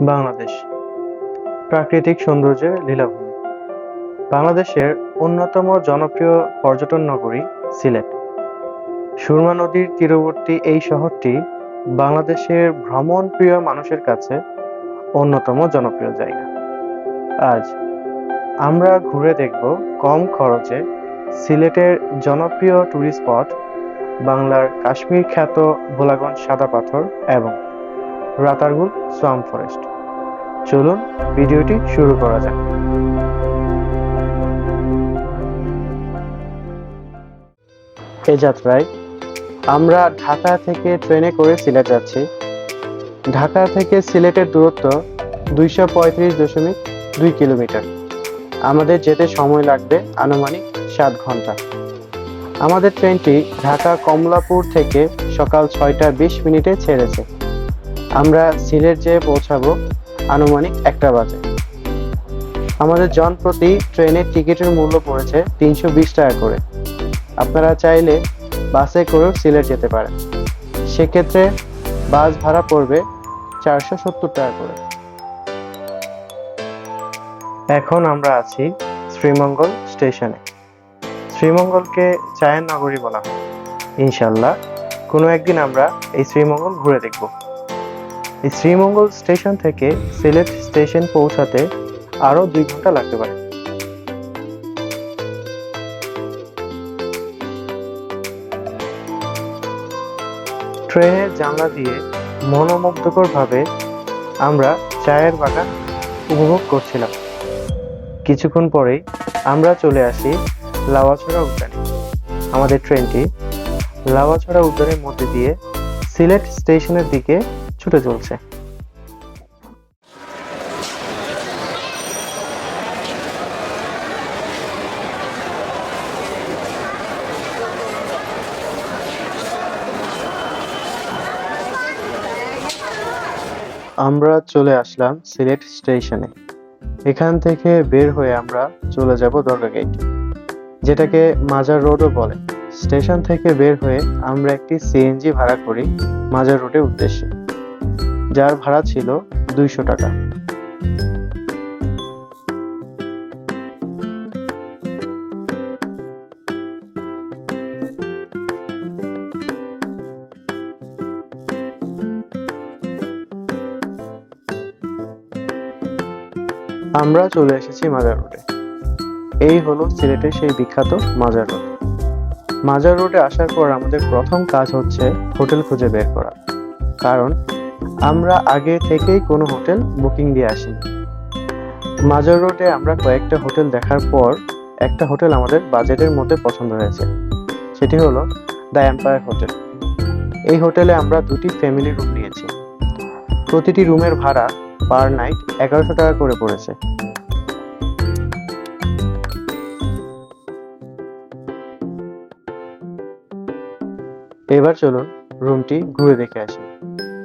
বাংলাদেশ। প্রাকৃতিক সৌন্দর্যের লীলাভূমি। বাংলাদেশের অন্যতম জনপ্রিয় পর্যটন নগরী সিলেট। সুরমা নদীর তীরবর্তী এই শহরটি বাংলাদেশের ভ্রমণ প্রিয় মানুষের কাছে অন্যতম জনপ্রিয় জায়গা। আজ আমরা ঘুরে দেখব কম খরচে সিলেটের জনপ্রিয় ট্যুরিস্ট স্পট বাংলার কাশ্মীর খ্যাত ভোলাগঞ্জ সাদা পাথর এবং রাতারগুল সোয়াম ফরেস্ট চলুন, ভিডিওটি শুরু করা যাক। এ যাত্রায়, আমরা ঢাকা থেকে ট্রেনে করে সিলেট যাচ্ছি। ঢাকা থেকে সিলেটের দূরত্ব দুইশো পঁয়ত্রিশ দশমিক দুই কিলোমিটার। আমাদের যেতে সময় লাগবে আনুমানিক সাত ঘণ্টা। আমাদের ট্রেনটি ঢাকা কমলাপুর থেকে সকাল ছয়টা বিশ মিনিটে ছেড়েছে। আমরা সিলেট যেয়ে পৌঁছাবো আনুমানিক একটা বাজে। আমাদের জন প্রতি ট্রেনের টিকিটের মূল্য পড়েছে তিনশো বিশ টাকা করে। আপনারা চাইলে বাসে করেও সিলেট যেতে পারেন। সেক্ষেত্রে বাস ভাড়া পড়বে চারশো সত্তর টাকা করে। এখন আমরা আছি শ্রীমঙ্গল স্টেশনে। শ্রীমঙ্গলকে চায়ের নগরী বলা হয়। ইনশাল্লাহ কোনো একদিন আমরা এই শ্রীমঙ্গল ঘুরে দেখব। শ্রীমঙ্গল স্টেশন থেকে সিলেট স্টেশন পৌঁছাতে আরও দুই ঘণ্টা লাগতে পারে। ট্রেনের জানলা দিয়ে মনোমুগ্ধকরভাবে আমরা চায়ের বাগান উপভোগ করছিলাম। কিছুক্ষণ পরেই আমরা চলে আসি লাওয়াছড়া উদ্যানে। আমাদের ট্রেনটি লাওয়াছড়া উদ্যানের মধ্যে দিয়ে সিলেট স্টেশনের দিকে ছুটে চলছে। আমরা চলে আসলাম সিলেট স্টেশনে। এখান থেকে বের হয়ে আমরা চলে যাব দরগা গেট যেটাকে মাজার রোডও বলে। স্টেশন থেকে বের হয়ে আমরা একটি সিএনজি ভাড়া করি মাজার রোডের উদ্দেশ্যে। যার ভাড়া ছিল দুইশো টাকা। আমরা চলে এসেছি মাজার রোডে। এই হলো সিলেটের সেই বিখ্যাত মাজার রোড। মাজার রোডে আসার পর আমাদের প্রথম কাজ হচ্ছে হোটেল খুঁজে বের করা। কারণ আমরা আগে থেকেই কোনো হোটেল বুকিং দিয়ে আসিনি। মাজার রোডে আমরা কয়েকটা হোটেল দেখার পর একটা হোটেল আমাদের বাজেটের মধ্যে পছন্দ হয়েছে। সেটি হলো দ্য এম্পায়ার হোটেল। এই হোটেলে আমরা দুটি ফ্যামিলি রুম নিয়েছি। প্রতিটি রুমের ভাড়া পার নাইট এগারোশো টাকা করে পড়েছে। এবার চলুন রুমটি ঘুরে দেখে আসি।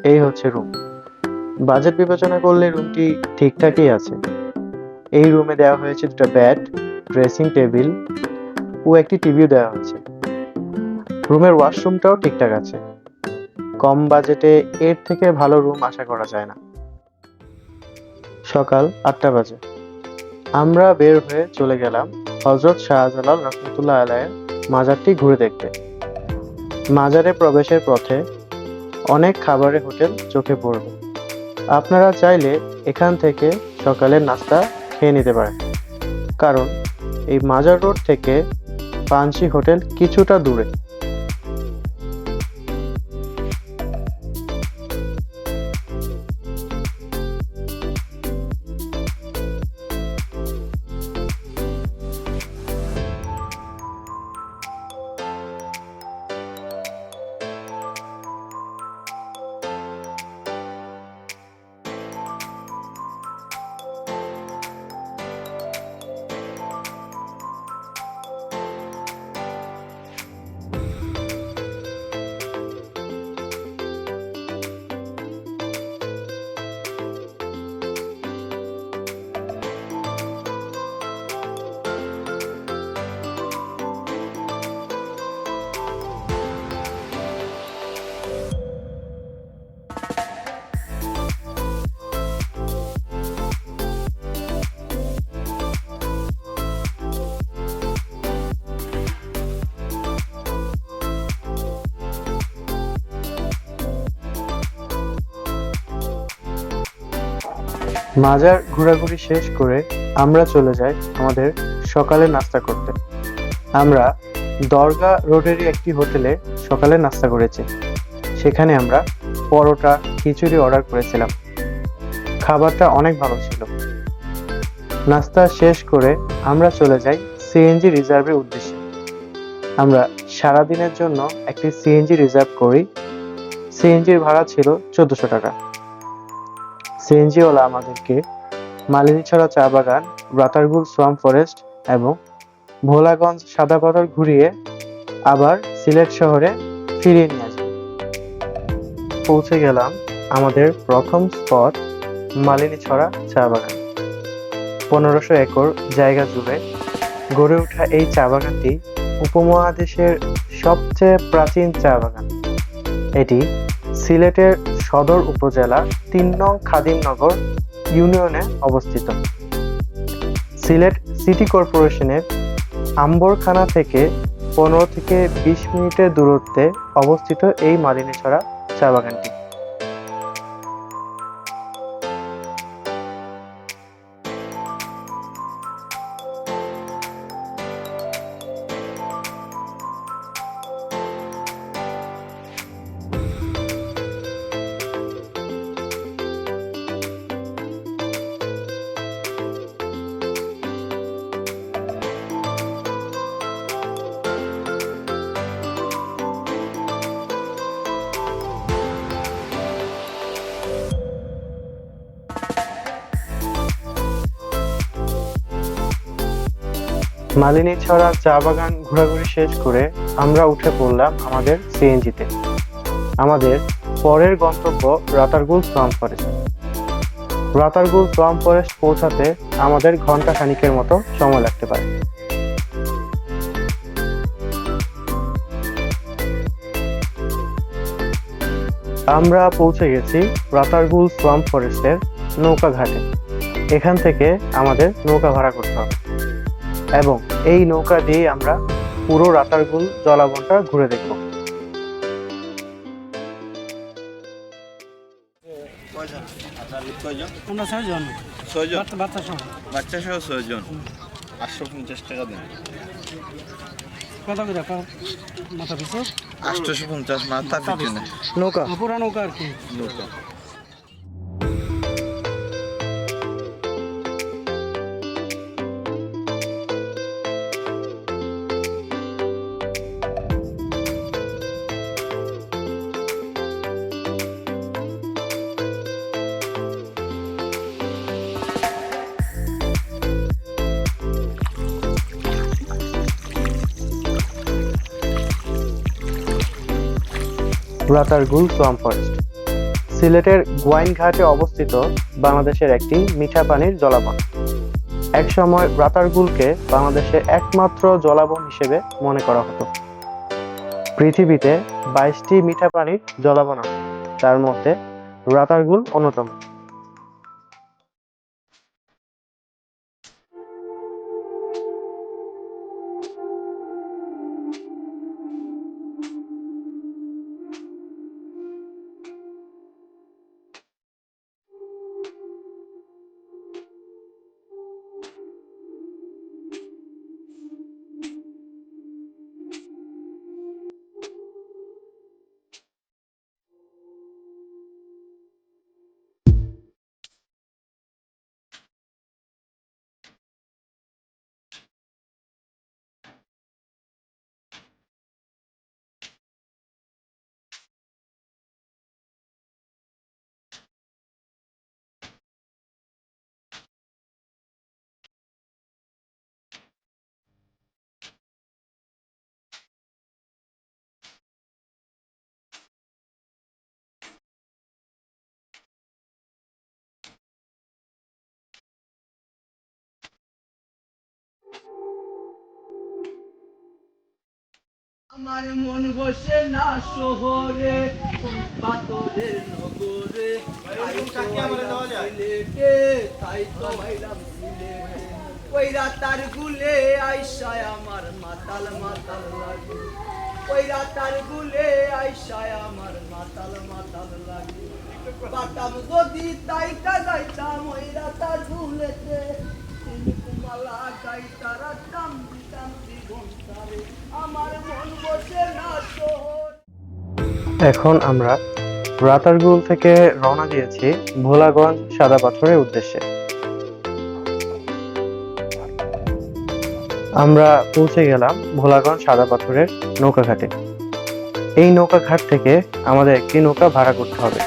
এই হচ্ছে রুম বাজেট বিবেচনা করলে রুমটি ঠিকঠাকই আছে। এই রুমে দেওয়া হয়েছে দুটো বেড ড্রেসিং টেবিল ও একটি টিভিও দেওয়া হয়েছে। রুমের ওয়াশরুমটাও ঠিকঠাক আছে। কম বাজেটে এর থেকে ভালো রুম আশা করা যায় না। সকাল আটটা বাজে। আমরা বের হয়ে চলে গেলাম হজরত শাহজালাল রহমতুল্লাহ আলায়ের মাজারটি ঘুরে দেখতে। মাজারে প্রবেশের পথে অনেক খাবারের হোটেল চোখে পড়বে। আপনারা চাইলে এখান থেকে সকালের নাস্তা খেয়ে নিতে পারেন। কারণ এই মাজার রোড থেকে পাঞ্চি হোটেল কিছুটা দূরে। মাজার ঘোরাঘুরি শেষ করে আমরা চলে যাই আমাদের সকালে নাস্তা করতে। আমরা দরগা রোডেরই একটি হোটেলে সকালে নাস্তা করেছি। সেখানে আমরা পরোটা, খিচুড়ি অর্ডার করেছিলাম। খাবারটা অনেক ভালো ছিল। নাস্তা শেষ করে আমরা চলে যাই সিএনজি রিজার্ভের উদ্দেশ্যে। আমরা সারাদিনের জন্য একটি সিএনজি রিজার্ভ করি। সিএনজির ভাড়া ছিল চোদ্দশো টাকা। সিএনজিওয়ালা আমাদেরকে মালিনীছড়া চা বাগান রাতারগুল সোয়াম ফরেস্ট এবং ভোলাগঞ্জ সাদা পাথর ঘুরিয়ে আবার সিলেট শহরে ফিরিয়ে নিয়ে আসে পৌঁছে গেলাম আমাদের প্রথম স্পট মালিনীছড়া চা বাগান। পনেরোশো একর জায়গা জুড়ে গড়ে ওঠা এই চা বাগানটি উপমহাদেশের সবচেয়ে প্রাচীন চা বাগান। এটি সিলেটের সদর উপজেলা তিন নং খাদিমনগর ইউনিয়নে অবস্থিত। সিলেট সিটি কর্পোরেশনের আম্বরখানা থেকে পনেরো থেকে বিশ মিনিটের দূরত্বে অবস্থিত এই মালিনীছড়া চা বাগানটি। মালিনী ছড়া চা বাগান ঘোরাঘুরি শেষ করে আমরা উঠে পড়লাম আমাদের সিএনজিতে আমাদের পরের গন্তব্য Ratargul swamp forest. Ratargul swamp forest পৌঁছাতে আমাদের ঘণ্টা খানিকের মতো সময় লাগতে পারে। আমরা পৌঁছে গেছি রাতারগুল সোয়াম ফরেস্টের নৌকা ঘাটে এখান থেকে আমাদের নৌকা ভাড়া করতে হবে। এবং এই নৌকা দিয়ে আমরা পুরো রাতারগুল জলাবনটা ঘুরে দেখব। বাচ্চা বাচ্চা সহ। বাচ্চা সহ ছয়জন। আটশো পঞ্চাশ টাকা দেন। কত করে? মাথা পিছু? আটশোশো পঞ্চাশ মাথা নৌকা। পুরা নৌকা আর কি? নৌকা। Ratargul swamp forest. সিলেটের গোয়াইনঘাটে অবস্থিত বাংলাদেশের একটি মিঠা পানির জলাবন। একসময় রাতারগুলকে বাংলাদেশের একমাত্র জলাবন হিসেবে মনে করা হতো। পৃথিবীতে বাইশটি মিঠা পানির জলাবন তার মধ্যে রাতারগুল অন্যতম। আমার মন বসে না শহরে পাথরের নগরে। তাই তো সিলেটে ওই রাতার গুলে আইসায় আমার মাতাল মাতাল লাগে। ওই রাতার গুলে আইসায় আমার মাতাল মাতাল লাগে। পাটাম যদি তাইকা যাইতাম ওই রাতার ভুলেতে মালা গাইতা রাতাম দিতাম জীবন তারে আমার মন বসে না শহর এখন আমরা রাতারগুল থেকে রওনা দিয়েছি ভোলাগঞ্জ সাদা পাথরের উদ্দেশ্যে। আমরা পৌঁছে গেলাম ভোলাগঞ্জ সাদা পাথরের নৌকা ঘাটে এই নৌকা ঘাট থেকে আমাদের একটি নৌকা ভাড়া করতে হবে।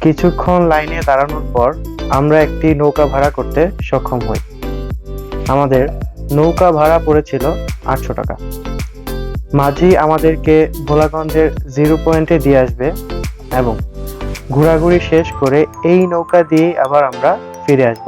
কিছুক্ষণ লাইনে দাঁড়ানোর পর আমরা একটি নৌকা ভাড়া করতে সক্ষম হই। আমাদের নৌকা ভাড়া পড়েছিল আটশো টাকা। মাঝি আমাদেরকে ভোলাগঞ্জের জিরো পয়েন্টে দিয়ে আসবে এবং ঘোরাঘুরি শেষ করে এই নৌকা দিয়েই আবার আমরা ফিরে আসব।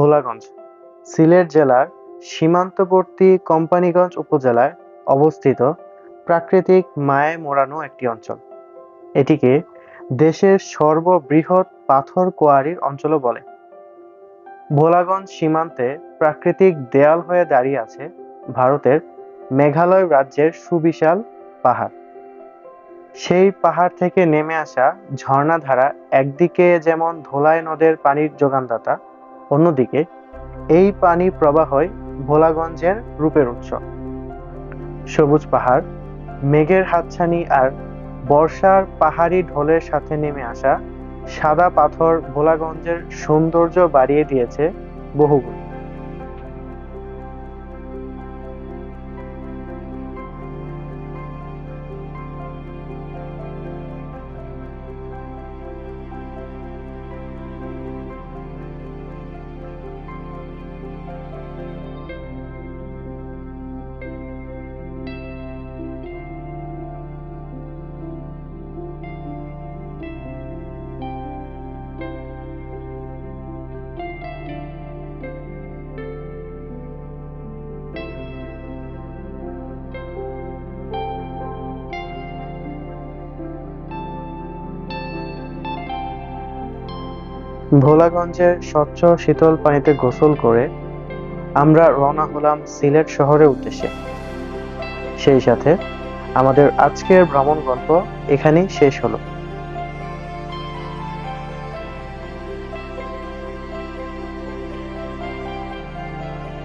ভোলাগঞ্জ, সিলেট জেলার সীমান্তবর্তী কোম্পানীগঞ্জ উপজেলায় অবস্থিত প্রাকৃতিক মায়ে মোড়ানো একটি অঞ্চল। এটিকে দেশের সর্ববৃহৎ পাথর কোয়ারির অঞ্চলও বলে। ভোলাগঞ্জ সীমান্তে প্রাকৃতিক দেয়াল হয়ে দাঁড়িয়ে আছে ভারতের মেঘালয় রাজ্যের সুবিশাল পাহাড়। সেই পাহাড় থেকে নেমে আসা ঝর্ণাধারা একদিকে যেমন ধোলাই নদের পানির যোগানদাতা অন্যদিকে, এই পানি প্রবাহই ভোলাগঞ্জের রূপের উৎস। সবুজ পাহাড়, মেঘের হাতছানি আর বর্ষার পাহাড়ি ঢোলের সাথে নেমে আসা সাদা পাথর ভোলাগঞ্জের সৌন্দর্য বাড়িয়ে দিয়েছে বহুগুণ। ভোলাগঞ্জের স্বচ্ছ শীতল পানিতে গোসল করে আমরা রওনা হলাম সিলেট শহরের উদ্দেশ্যে। সেই সাথে আমাদের আজকের ভ্রমণ গল্প এখানেই শেষ হলো।